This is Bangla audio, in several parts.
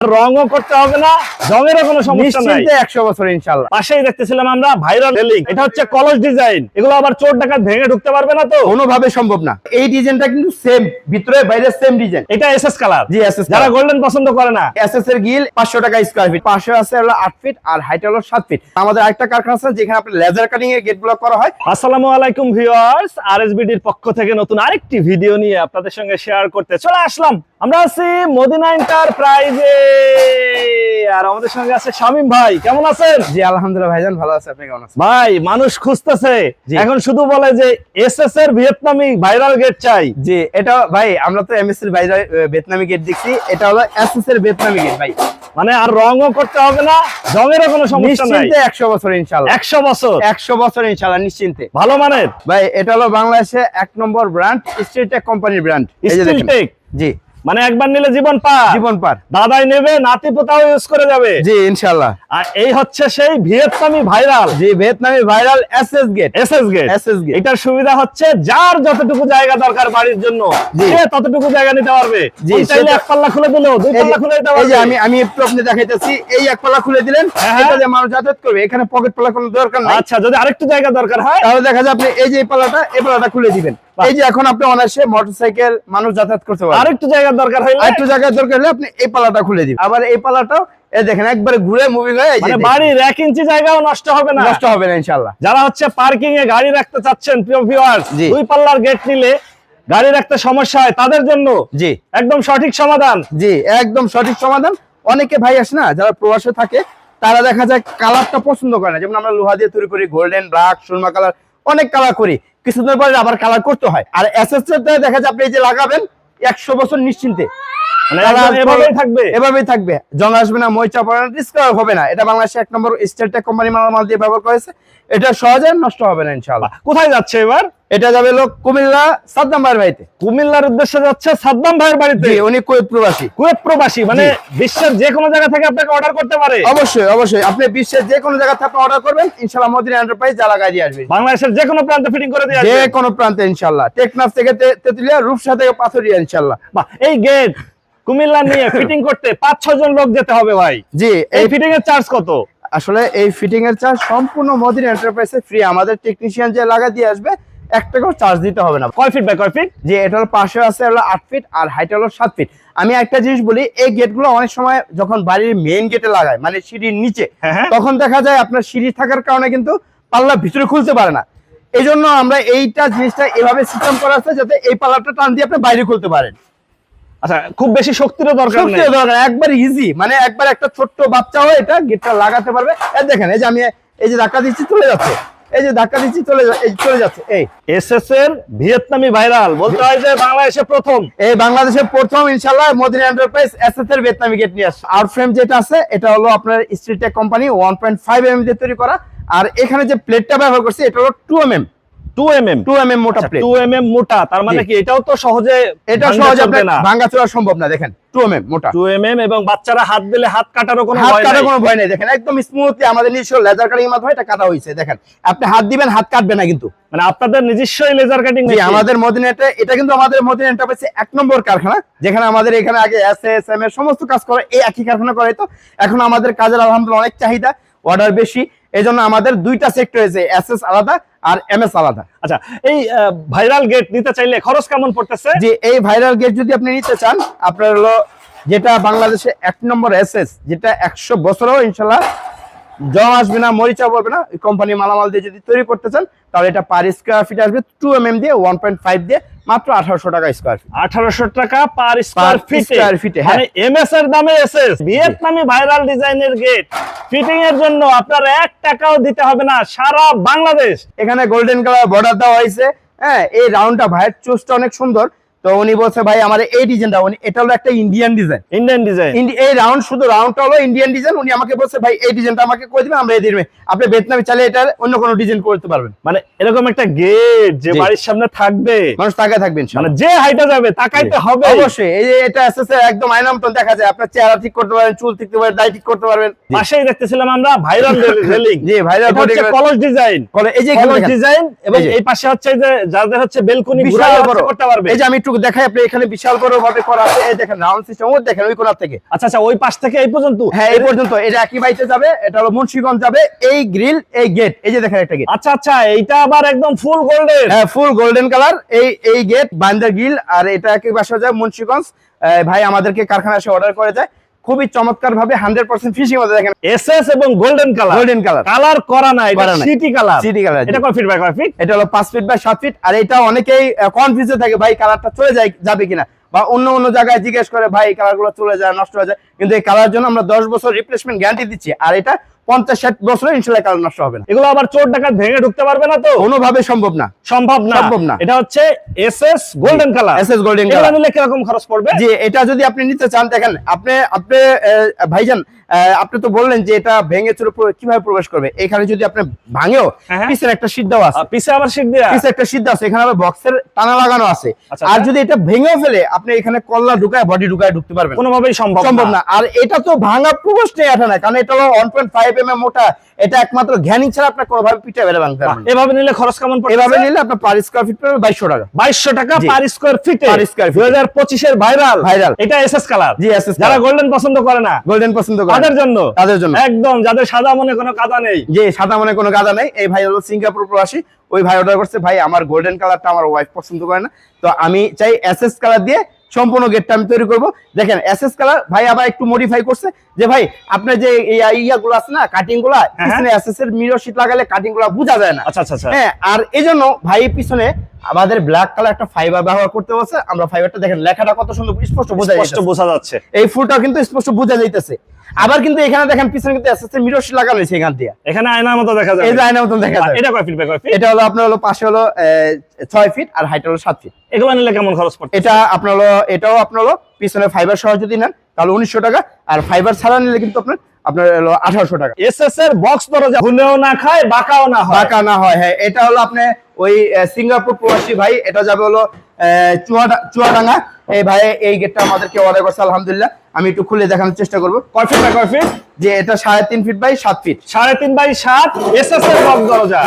রঙও করতে হবে না কোনো সমস্যা নাই। একশো বছর ইনশাল্লাহ পাশেই দেখতেছিলাম আমরা ভাইরাল রেলিং। এটা হচ্ছে কলস ডিজাইন। এগুলো আবার চোর ভেঙে ঢুকতে পারবে না তো? কোনোভাবে সম্ভব না। এই ডিজাইনটা কিন্তু সেম ভিতরে বাইরে সেম ডিজাইন। এটা এসএস কালার জি এসএস যারা গোল্ডেন পছন্দ করে না। এসএস এর গিল পাঁচশো টাকা স্কোয়ার ফিট পাশে আছে হলো আট ফিট আর হাইট হলো সাত ফিট আমাদের আরেকটা কারখানা আছে যেখানে আপনার লেজার কাটিং এর গেটগুলো করা হয়। আসসালামু আলাইকুম ভিউয়ার্স আরএসবিডির পক্ষ থেকে নতুন আরেকটি ভিডিও নিয়ে আপনাদের সঙ্গে শেয়ার করতে চলে আসলাম। আমরা আছি মদিনা এন্টারপ্রাইজে আর আমাদের সঙ্গে আছে শামিম ভাই কেমন আছেন? জি আলহামদুলিল্লাহ ভাইজান ভালো আছে। আপনি কেমন আছেন? ভাই মানুষ খুঁজতেছে। এখন শুধু বলে যে এসএস এর ভিয়েতনামি ভাইরাল গেট চাই। জি এটা ভাই আমরা তো এমএস এর বাইরে ভিয়েতনামি গেট দেখছি। এটা হলো এসএস এর ভিয়েতনামি গেট ভাই। মানে আর রঙও করতে হবে না জঙেরও কোনো সমস্যা নাই। নিশ্চিন্তে একশো বছর ইনশাল্লাহ একশো বছর? একশো বছর ইনশাল্লাহ নিশ্চিন্তে। ভালো মানের? ভাই এটা হলো বাংলাদেশে এক নম্বর ব্র্যান্ড স্টিলটেক কোম্পানির ব্র্যান্ড স্টিল টেক জি। মানে একবার নিলে জীবন পা জীবন পার। দাদাই নেবে নাতি পোতাও ইউজ করে যাবে। জি ইনশাল্লাহ। আর এই হচ্ছে সেই ভিয়েতনামি ভাইরাল। জি ভিয়েতনামি viral SS gate. SS gate. SS gate. এটার সুবিধা হচ্ছে যার যতটুকু জায়গা দরকার বাড়ির জন্য। সে ততটুকু জায়গা নিতে পারবে। জি, চাইলে এক পাল্লা খুলে দিলো দুই পাল্লা খুলে দিতে এই যে আমি আমি একটু আপনি দেখাইতেছি এই এক পাল্লা খুলে দিলেন হ্যাঁ, হ্যাঁ। এটা দিয়ে মানুষ যাতায়াত করবে এখানে পকেট পাল্লা কোনো দরকার নাই। আচ্ছা যদি আরেকটু জায়গা দরকার হয়। তাহলে দেখা যায় আপনি এই যে পাল্লাটা এই পাল্লাটা খুলে দিবেন। এই যে এখন আপনি অনায়াসে মোটরসাইকেল মানুষ যাতায়াত করতে পারবে। আরেকটু জায়গার দরকার আরেকটু জায়গায় দরকার হলে আপনি এই পাল্লাটা খুলে দিবেন। আবার এই পাল্লাটাও এই দেখেন একবারে ঘুরে মুভিং হয়ে মানে বাড়ির এক ইঞ্চি জায়গাও নষ্ট হবে না। নষ্ট হবে না ইনশাল্লাহ যারা হচ্ছে পার্কিং এ গাড়ি রাখতে চাচ্ছেন প্রিয় ভিউয়ার্স দুই পাল্লার গেট নিলে গাড়ি রাখতে সমস্যা হয় তাদের জন্য। জি। একদম সঠিক সমাধান। জি একদম সঠিক সমাধান। অনেকে ভাই আসে না যারা প্রবাসে থাকে তারা দেখা যায় কালারটা পছন্দ করে না। যেমন আমরা লোহা দিয়ে তৈরি করি গোল্ডেন ব্ল্যাক সুরমা কালার অনেক কালার করি। কিছুদিন পরে আবার কালার করতে হয়। আর এসএস দেখা যায় আপনি এই যে লাগাবেন একশো বছর নিশ্চিন্তে। মানে এভাবেই থাকবে? এভাবেই থাকবে। জং আসবে না মইচা পড়ে না ডিসকালার হবে না। এটা বাংলাদেশে এক নম্বর স্টেলটেক কোম্পানি মালামাল দিয়ে ব্যবহার করেছে এটা সহজে নষ্ট হবে না ইনশাআল্লাহ। কোথায় যাচ্ছে এবার? এটা যাবে লোক কুমিল্লা সাদ্দাম ভাইয়ের বাড়িতে। কুমিল্লার উদ্দেশ্য যাচ্ছে সাদ্দাম ভাইয়ের বাড়িতে। উনি কুয়েত প্রবাসী। কুয়েত প্রবাসী মানে বিশ্বের যে কোনো জায়গা থেকে আপনাকে অর্ডার করতে পারে। অবশ্যই অবশ্যই। আপনি বিশ্বের যে কোনো জায়গা থেকে অর্ডার করবেন ইনশাআল্লাহ মদিনা এন্টারপ্রাইজ জ্বালা গাড়ি আসবে। বাংলাদেশের যে কোনো প্রান্তে ফিটিং করে দিয়ে যে কোনো প্রান্তে ইনশাআল্লাহ। টেকনাফ থেকে তেতুলিয়া রূপসা থেকে পাথরিয়া ইনশাআল্লাহ। বাহ, এই গেট কুমিল্লা নিয়ে ফিটিং করতে পাঁচ ছয় জন লোক যেতে হবে ভাই। জি এই এই ফিটিং এর চার্জ কত? আসলে এই ফিটিং এর চার্জ সম্পূর্ণ মদিনা এন্টারপ্রাইজে ফ্রি আমাদের টেকনিশিয়ান যে লাগা দিয়ে আসবে এক টাকাও চার্জ দিতে হবে না। কয় ফিট বাই কয় ফিট যে এটার পাশে আছে হলো আট ফিট আর হাইট হলো সাত ফিট আমি একটা জিনিস বলি এই গেটগুলো অনেক সময় যখন বাড়ির মেইন গেটে লাগায় মানে সিঁড়ির নিচে হ্যাঁ, হ্যাঁ। তখন দেখা যায় আপনার সিঁড়ি থাকার কারণে কিন্তু পাল্লা ভিতরে খুলতে পারে না। এই জন্য আমরা এইটা জিনিসটা এভাবে সিস্টেম করা আছে যাতে এই পাল্লাটা টান দিয়ে আপনি বাইরে খুলতে পারেন। আচ্ছা খুব বেশি শক্তিরও দরকার নেই। দরকার একবার ইজি মানে একবার একটা ছোট্ট বাচ্চা বাচ্চাও এটা গেটটা লাগাতে পারবে। এই দেখেন এই যে আমি এই যে ধাক্কা দিচ্ছি চলে যাচ্ছে। এই যে ধাক্কা দিচ্ছি চলে চলে যাচ্ছে এই। এসএস এর ভিয়েতনামি ভাইরাল। বলতে হয় যে বাংলাদেশে প্রথম। এই বাংলাদেশে প্রথম ইনশাল্লাহ মদিনা এন্টারপ্রাইজ এস এর ভিয়েতনামি গেট নিয়ে আসছে আউট ফ্রেম যেটা আছে এটা হলো আপনার street স্ট্রিটেক company one point five M দিয়ে তৈরি করা। আর এখানে যে প্লেটটা ব্যবহার করছে এটা হলো টু এম এম মোটা প্লেট মোটা তার মানে কি এটাও তো সহজে এটা সহজে চলবে আপনার না। ভাঙ্গা চোরা সম্ভব না দেখেন টু এম এম মোটা। টু এম এম এবং বাচ্চারা হাত দিলে হাত কাটারও কোনো হাত কাটার কোনো ভয় নেই দেখেন একদম স্মুথলি আমাদের নিজস্ব লেজার কাটিং মাধ্যমে এটা কাটা হয়েছে দেখেন। আপনি হাত দিবেন হাত কাটবে না কিন্তু। মানে আপনাদের নিজস্বই লেজার কাটিং জি আমাদের মদিনাতে এটা কিন্তু আমাদের মদিনা এন্টারপ্রাইজ এক নম্বর কারখানা যেখানে আমাদের এখানে আগে এস এস এম এর সমস্ত কাজ করে এই একই কারখানা করে তো এখন আমাদের কাজের আলহামদুলিল্লাহ অনেক চাহিদা অর্ডার বেশি এই জন্য আমাদের দুইটা সেক্টর হয়েছে এস এস আলাদা আর এম এস আলাদা। আচ্ছা এই ভাইরাল গেট নিতে চাইলে খরচ কেমন পড়তেছে? যে এই ভাইরাল গেট যদি আপনি নিতে চান আপনার হলো যেটা বাংলাদেশে এক নম্বর এস এস যেটা একশো বছরও ইনশাল্লাহ জম আসবে না মরিচা পড়বে না কোম্পানি মালামাল দিয়ে যদি তৈরি করতে চান তাহলে এটা পার স্কোয়ার ফিট আসবে টু এম এম দিয়ে ওয়ান পয়েন্ট ফাইভ দিয়ে মাত্র আঠারোশো টাকা স্কোয়ার ফিট আঠারোশো টাকা পার স্কোয়ার ফিট স্কোয়ার ফিটে হ্যাঁ। এম এস এর দামে এসএস ভিয়েতনামি ভাইরাল ডিজাইনের গেট ফিটিং এর জন্য আপনার এক টাকাও দিতে হবে না সারা বাংলাদেশ। এখানে গোল্ডেন কালার বর্ডার দেওয়া হয়েছে। হ্যাঁ এই রাউন্ডটা ভাইয়ের চুজটা অনেক সুন্দর। তো উনি বলছে ভাই আমার এই ডিজাইনটা উনি এটা হলো একটা ইন্ডিয়ান ডিজাইন ইন্ডিয়ান ডিজাইন এই রাউন্ড শুধু রাউন্ডটা হলো ইন্ডিয়ান ডিজাইন উনি আমাকে বলছে ভাই এই ডিজাইনটা আমাকে করে দিবেন আমরা এই দিবেন আপনি বেতনামি চাইলে এটা অন্য কোনো ডিজাইন করতে পারবেন। মানে এরকম একটা গেট যে বাড়ির সামনে থাকবে। মানুষ তাকায় থাকবেন মানে যে হাইটা যাবে তাকাইতে হবে। অবশ্যই। এই যে এটা আস্তে একদম আয়না মতন দেখা যায়। আপনার চেহারা ঠিক করতে পারবেন চুল ঠিক করতে পারবেন দাড়ি ঠিক করতে পারবেন। পাশেই দেখতেছিলাম আমরা ভাইরাল রেলিং জি ভাইরাল কলস ডিজাইন এই যে কলস ডিজাইন এবং এই পাশে হচ্ছে যে যাদের হচ্ছে বেলকনি বড়। করতে পারবে। এই যে আমি একটু দেখাই আপনি এখানে বিশাল বড় ভাবে করা আছে। এই দেখেন রাউন্ড সিস্টেম ও দেখেন ওই কোনার থেকে। আচ্ছা আচ্ছা ওই পাশ থেকে এই পর্যন্ত? হ্যাঁ এই পর্যন্ত। এটা একই বাইতে যাবে এটা হলো মুন্সিগঞ্জ যাবে এই গ্রিল এই গেট এই যে দেখেন একটা গেট আচ্ছা আচ্ছা এইটা আবার একদম ফুল গোল্ডেন হ্যাঁ ফুল গোল্ডেন কালার এই এই গেট বান্দার গ্রিল আর এটা একই বাসা যায় মুন্সিগঞ্জ। ভাই আমাদেরকে কারখানা এসে অর্ডার করে যায় খুবই চমৎকার ভাবে হান্ড্রেড পার্সেন্ট ফিশিং হতে দেখেন এস এবং golden colour golden colour colour করা নাই। সিটি কালার সিটি কালার এটা কোন ফিট বাই ফিট এটা হলো পাঁচ ফিট বাই সাত ফিট আর এটা অনেকেই কনফিউজে থাকে ভাই কালারটা চলে যায় যাবে কিনা? বা অন্য অন্য জায়গায় জিজ্ঞেস করে ভাই কালারগুলো চলে যায় নষ্ট হয়ে যায়। কিন্তু এই কালার জন্য আমরা দশ বছর রিপ্লেসমেন্ট গ্যারান্টি দিচ্ছি। আর এটা পঞ্চাশ ষাট বছরে ইনশাল্লাহ কালার নষ্ট হবে না। এগুলো আবার চোর ডাকাত ভেঙে ঢুকতে পারবে না তো? কোনোভাবে সম্ভব না। সম্ভব না। সম্ভব না। এটা হচ্ছে SS golden colour SS golden colour নিলে কীরকম খরচ পড়বে? জি এটা যদি আপনি নিতে চান দেখেন আপনি আপনি ভাইজান আপনি তো বললেন যে এটা ভেঙে চুরে কীভাবে প্রবেশ করবে? এখানে যদি আপনি ভাঙেও হ্যাঁ, হ্যাঁ। পিছের একটা দেওয়া আছে। পিছে আবার শিখ দেয়া? পিছে একটা দেওয়া আছে। এখানে আবার বক্সের টানা লাগানো আছে। আচ্ছা, আর আচ্ছা। যদি এটা ভেঙেও ফেলে আপনি এখানে কল্লা ঢুকায় বডি ঢুকায় ঢুকতে পারবেন কোনোভাবেই সম্ভব সম্ভব না। আর এটা তো ভাঙা প্রবেশ নেই এটা না কারণ এটা হলো ওয়ান পয়েন্ট ফাইভ এম মোটা এটা একমাত্র জ্ঞানী ছাড়া আপনার কোনোভাবে পিঠে বেড়ে ভাঙতে পারবেন এভাবে নিলে খরচ কেমন পড়বে এভাবে নিলে আপনার পার স্কোয়ার ফিট পড়বে বাইশশো টাকা। বাইশশো টাকা পার স্কোয়ার ফিটে square দুই feet। হাজার পঁচিশের ভাইরাল Viral। এটা এসএস কালার জি এস এস যারা গোল্ডেন পছন্দ করে না গোল্ডেন পছন্দ করে তাদের জন্য। তাদের জন্য। একদম যাদের সাদা মনে কোনো কাদা নেই। যে সাদা মনে কোনো গাদা নেই। এই ভাই হলো সিঙ্গাপুর প্রবাসী। ওই ভাই অর্ডার করছে ভাই আমার গোল্ডেন কালারটা আমার ওয়াইফ পছন্দ করে না। তো আমি চাই এসএস কালার দিয়ে সম্পূর্ণ গেটটা আমি তৈরি করব। দেখেন এসএস কালার ভাই আবার একটু মডিফাই করছে যে ভাই আপনার যে ইয়া গুলো আছে না কাটিংগুলা পিছনে এসএস এর মিরর শিট লাগালে কাটিংগুলা বোঝা যায় না। আচ্ছা আচ্ছা আচ্ছা। হ্যাঁ আর এই জন্য ভাই পিছনে আমাদের ব্ল্যাক কালার একটা ফাইবার ব্যবহার করতে বলছে। আমরা ফাইবারটা দেখেন লেখাটা কত সুন্দর স্পষ্ট বোঝা স্পষ্ট যাচ্ছে বোঝা যাচ্ছে। এই ফুলটা কিন্তু স্পষ্ট বোঝা যাইতেছে। আবার কিন্তু এখানে দেখেন পিছনে কিন্তু এসএস এর মিরর শিট লাগানো হয়েছে এখান দিয়ে। এখানে আয়নার মতো দেখা যায় এই যে আয়নার মতন দেখা যায় এটা কয় ফিট বাই কয় ফিট এটা হলো আপনার হলো পাশে হলো আহ, ছয় ফিট আর হাইট হলো সাত ফিট এগুলো নিলে কেমন খরচ পড়ছে? এটা আপনার এটাও আপনার পিছনে ফাইবার সহ যদি নেন তাহলে উনিশশো টাকা আর ফাইবার ছাড়া নিলে কিন্তু আপনার আপনার হলো আঠারোশো টাকা। এসএস এর বক্স দরজা না খায় বাঁকাও না হয়। বাঁকা না হয় হ্যাঁ এটা হলো আপনি ওই সিঙ্গাপুর প্রবাসী ভাই এটা যাবে হলো চুয়াডাঙ্গা। এই ভাই এই গেটটা আমাদেরকে অর্ডার করছে আলহামদুলিল্লাহ। আমি একটু খুলে দেখানোর চেষ্টা করব। কয় ফিট বাই কয় ফিট যে এটা সাড়ে তিন ফিট বাই সাত ফিট সাড়ে তিন বাই সাত এস এস এর বক্স দরজা।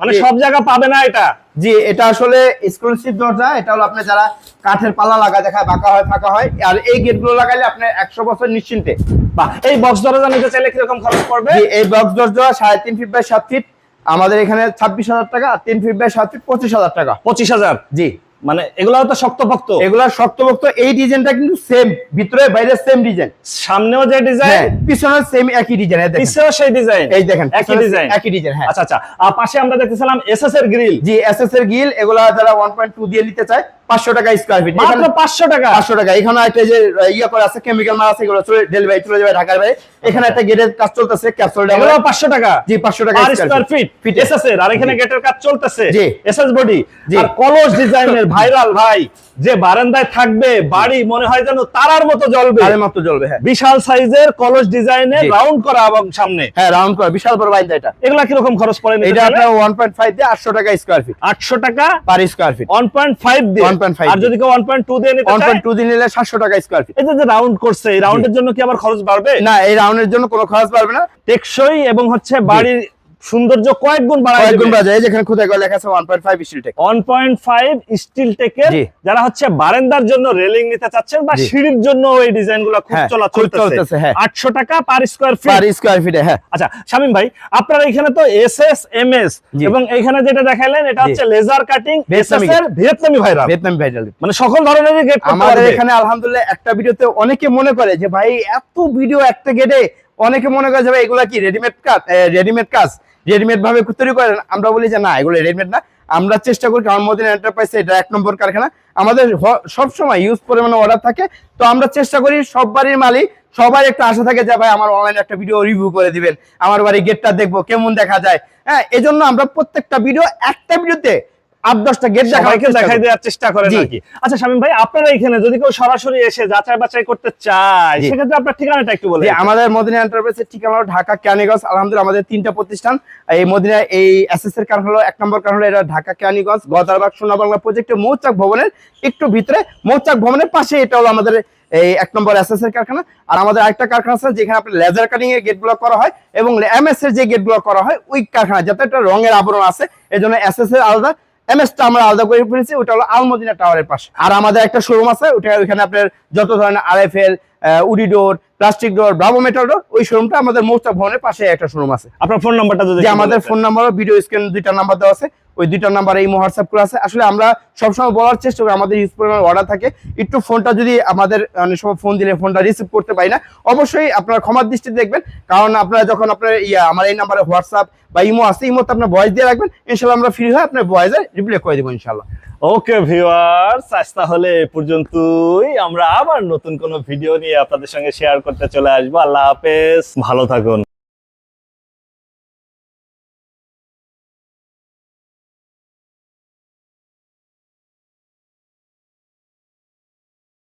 মানে সব জায়গা পাবে না এটা? জি এটা আসলে এক্সক্লুসিভ দরজা এটা হলো আপনি যারা কাঠের পাল্লা লাগা দেখায় বাঁকা হয় ফাঁকা হয় আর এই গেটগুলো লাগাইলে আপনি একশো বছর নিশ্চিন্তে। বা এই বক্স দরজা নিতে চাইলে কীরকম খরচ পড়বে? এই বক্স দরজা সাড়ে তিন ফিট বাই সাত ফিট আমাদের এখানে ছাব্বিশ হাজার টাকা আর তিন ফিট বাই সাত ফিট পঁচিশ হাজার টাকা। পঁচিশ হাজার? জি। মানে এগুলো তো শক্তপোক্ত। এগুলা শক্তভক্ত এই ডিজাইনটা কিন্তু সেম ভিতরে বাইরে সেম ডিজাইন। সামনেও যে ডিজাইন হ্যাঁ পিছনে সেম একই ডিজাইন পিছেও সেই ডিজাইন। এই দেখেন একই ডিজাইন। একই ডিজাইন হ্যাঁ। আচ্ছা আচ্ছা। আর পাশে আমরা দেখতেছিলাম এসএস এর গ্রিল জি এসএস এর গ্রিল এগুলা যারা ওয়ান পয়েন্ট টু দিয়ে নিতে চায় পাঁচশো টাকা স্কোয়ার ফিট মাত্র পাঁচশো টাকা? পাঁচশো টাকা। এখানে একটা যে ইয়ে করে আছে কেমিক্যাল মাল আছে এগুলো চলে ডেলিভারি চলে যাবে ঢাকার বাইরে। এখানে একটা গেটের কাজ চলতেছে ক্যাপসুল এগুলো পাঁচশো টাকা? জি পাঁচশো টাকা per square feet feet SS এর আর এখানে গেটের কাজ চলতেছে। জি। এসএস বডি আর কলস ডিজাইনের ভাইরাল ভাই যে বারান্দায় থাকবে বাড়ি মনে হয় যেন তারার মতো জ্বলবে। তারে মাত্র জ্বলবে হ্যাঁ। বিশাল সাইজের কলস ডিজাইনের রাউন্ড করা এবং সামনে। হ্যাঁ রাউন্ড করে বিশাল বড় বাইন্দা এটা। এগুলা কীরকম খরচ পড়ে এটা আপনার ওয়ান পয়েন্ট ফাইভ দিয়ে আটশো টাকা স্কোয়ার ফিট আটশো টাকা per square feet one point five দিয়ে। 1.5 আর যদি কেউ ওয়ান পয়েন্ট টু দিয়ে নিতে ওয়ান চায় পয়েন্ট টু দিয়ে নিলে সাতশো টাকা স্কোয়ার ফিট এই যে রাউন্ড করছে এই রাউন্ডের জন্য কি আবার খরচ বাড়বে? না এই রাউন্ডের জন্য কোনো খরচ বাড়বে না। টেকসই এবং হচ্ছে বাড়ির সৌন্দর্য কয়েক গুণ বাড়ায় কয়েক গুণ এই যেখানে খুদাই করে লেখা আছে one point five steel tech 1.5 steel টেকের যারা হচ্ছে বারান্দার জন্য রেলিং নিতে চাচ্ছেন বা সিঁড়ির জন্য এই ডিজাইনগুলো খুব হ্যাঁ, চলা চলতেছে চলতেছে, হ্যাঁ। 800 টাকা per square feet per feet ফিটে হ্যাঁ। আচ্ছা শামিম ভাই আপনারা এখানে তো এসএস এমএস। এবং এখানে যেটা দেখাইলেন এটা হচ্ছে লেজার কাটিং ভিয়েতনামি এসএস এর ভিয়েতনামি ভাইরাল ভিয়েতনাম ভাইরাল মানে সকল ধরনের গেট আমাদের এখানে আলহামদুলিল্লাহ একটা ভিডিওতে অনেকে মনে করে যে ভাই এত ভিডিও একটা গেটে অনেকে মনে করে যে, ভাই, এগুলা কি রেডিমেড কাজ রেডিমেড কাজ? রেডিমেড ভাবে তৈরি করেন? আমরা বলি যে, না, এগুলো রেডিমেড না। আমরা চেষ্টা করি কারণ মদিনা এন্টারপ্রাইজ এটা এক নম্বর কারখানা। আমাদের সব সময় ইউজ পরিমাণে অর্ডার থাকে। তো আমরা চেষ্টা করি সব বাড়ির মালিক সবাই একটা আশা থাকে যে, ভাই, আমার অনলাইনে একটা ভিডিও রিভিউ করে দিবেন। আমার বাড়ি গেটটা দেখব, কেমন দেখা যায়? হ্যাঁ এজন্য আমরা প্রত্যেকটা ভিডিও একটা ভিডিওতে আট দশটা গেট সবাইকে দেখাই দেওয়ার চেষ্টা করেন জি। আর কি। আচ্ছা শামিম ভাই আপনারা এখানে যদি কেউ সরাসরি এসে যাচাই বাছাই করতে চায় সেক্ষেত্রে আপনার ঠিকানাটা একটু বলে আমাদের মদিনা এন্টারপ্রাইজের ঠিকানা হলো ঢাকা ক্যানিগঞ্জ। আলহামদুলিল্লাহ আমাদের তিনটা প্রতিষ্ঠান। এই মদিনা এই এসএস এর কারণ হলো এক নম্বর কারণ হলো এটা ঢাকা ক্যানিগঞ্জ গদারবাগ প্রজেক্টের মৌচাক ভবনের একটু ভিতরে মৌচাক ভবনের পাশে এটা হলো আমাদের এই এক নম্বর এসএস এর কারখানা। আর আমাদের আরেকটা কারখানা আছে যেখানে আপনার লেজার কাটিং এর গেটগুলো করা হয় এবং এমএস এর যে গেটগুলো করা হয় ওই কারখানা যাতে একটা রঙের আবরণ আছে এই জন্য এসএস এর আলাদা। এমএসটা আমরা আলাদা করে ফেলেছি ওটা হলো আলমদিনা টাওয়ারের পাশে। আর আমাদের একটা শোরুম আছে ওটা ওইখানে আপনার যত ধরনের RFL woody door plastic door Bravo metal door ওই শোরুমটা আমাদের মোস্তা ভবনের পাশে একটা শোরুম আছে। আপনার ফোন নাম্বারটা যদি আমাদের ফোন নাম্বার ভিডিও স্ক্রিন দুইটা নাম্বার দেওয়া আছে। ওই দুইটা নাম্বারে এই হোয়াটসঅ্যাপ করে আছে। আসলে আমরা সবসময় বলার চেষ্টা করি, আমাদের ইউজ পরিমাণ অর্ডার থাকে। একটু ফোনটা যদি আমাদের অনেক সময় ফোন দিলে ফোনটা রিসিভ করতে পারি না, অবশ্যই আপনারা ক্ষমার দৃষ্টি দেখবেন। কারণ আপনারা যখন আপনার ইয়া আমার এই নাম্বারে হোয়াটসঅ্যাপ বা ইমো আছে ইমোতে আপনার ভয়েস দিয়ে রাখবেন, ইনশাল্লাহ আমরা ফ্রি হয়ে আপনার ভয়েসে রিপ্লাই করে দেবো, ইনশাল্লাহ। ওকে ভিউয়ার্স আজ তাহলে এ পর্যন্তই। আমরা আবার নতুন কোনো ভিডিও নিয়ে আপনাদের সঙ্গে শেয়ার করতে চলে আসব। আল্লাহ হাফেজ, ভালো থাকুন।